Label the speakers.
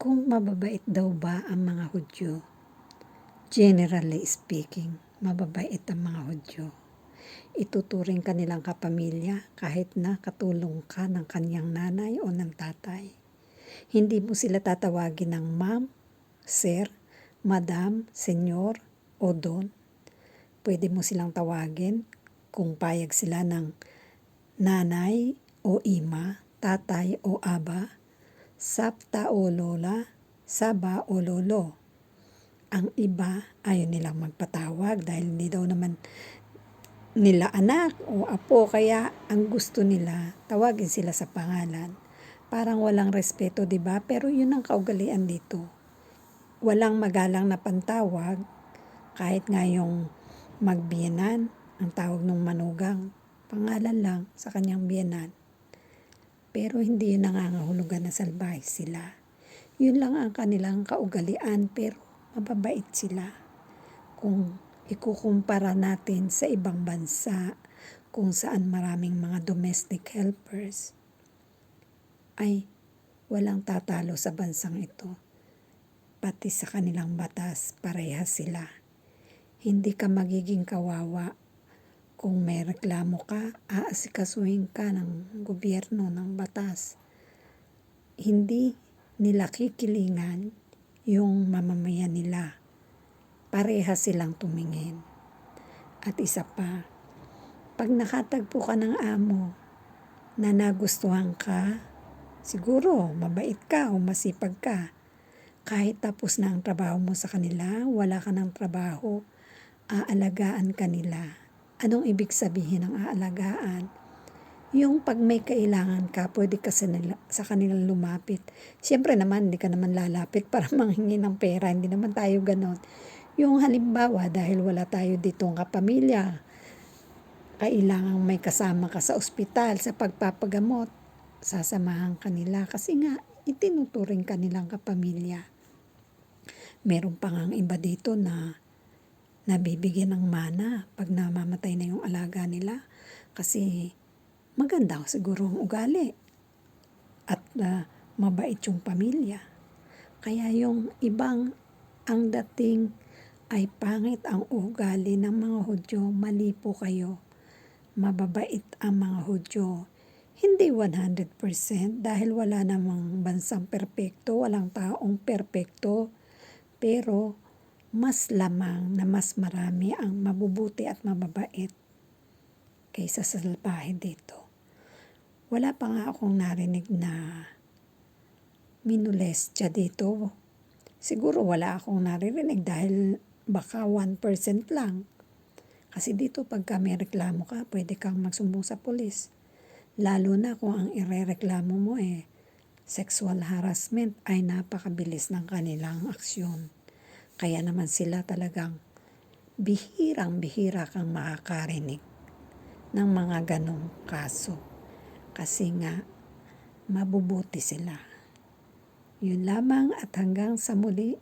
Speaker 1: Kung mababait daw ba ang mga Hudyo? Generally speaking, mababait ang mga Hudyo. Ituturing ka nilang kapamilya kahit na katulong ka ng kanyang nanay o ng tatay. Hindi mo sila tatawagin ng ma'am, sir, madam, senyor o don. Pwede mo silang tawagin kung payag sila ng nanay o ima, tatay o aba, sapta o lola, saba o lolo. Ang iba ayaw nilang magpatawag dahil hindi daw naman nila anak o apo kaya ang gusto nila tawagin sila sa pangalan. Parang walang respeto, 'di ba? Pero 'yun ang kaugalian dito. Walang magalang na pantawag kahit nga yung magbiyenan, ang tawag ng manugang, pangalan lang sa kanyang biyenan. Pero hindi nangangahulugan na salbahe sila. Yun lang ang kanilang kaugalian pero mababait sila. Kung ikukumpara natin sa ibang bansa kung saan maraming mga domestic helpers, ay walang tatalo sa bansang ito. Pati sa kanilang batas, parehas sila. Hindi ka magiging kawawa kung may reklamo ka, aasikasuhin ka ng gobyerno ng batas. Hindi nila kikilingan yung mamamayan nila. Parehas silang tumingin. At isa pa, pag nakatagpo ka ng amo na nagustuhan ka, siguro mabait ka o masipag ka. Kahit tapos na ang trabaho mo sa kanila, wala ka ng trabaho, aalagaan ka nila Anong ibig sabihin ng aalagaan? Yung pag may kailangan ka, pwede ka sa, nila, kanilang lumapit. Siyempre naman, hindi ka naman lalapit para manghingi ng pera. Hindi naman tayo ganon. Yung halimbawa, dahil wala tayo ditong kapamilya, kailangan may kasama ka sa ospital, sa pagpapagamot, sasamahan kanila kasi nga itinuturing kanilang kapamilya. Meron pa nga iba dito na nabibigyan ng mana pag namamatay na yung alaga nila. Kasi maganda siguro ang ugali at uh, mabait yung pamilya. Kaya yung ibang ang dating ay pangit ang ugali ng mga Hudyo, mali po kayo. Mababait ang mga Hudyo. Hindi 100% dahil wala namang bansang perpekto, walang taong perpekto. Pero mas lamang na mas marami ang mabubuti at mababait kaysa sa salbahe dito. Wala pa nga akong narinig na minulestya dito. Siguro wala akong naririnig dahil baka 1% lang. Kasi dito pagka may reklamo ka, pwede kang magsumbong sa polis. Lalo na kung ang irereklamo mo eh sexual harassment ay napakabilis ng kanilang aksyon. Kaya naman sila talagang bihirang-bihira kang makakarinig ng mga ganong kaso. Kasi nga, mabubuti sila. Yun lamang at hanggang sa muli,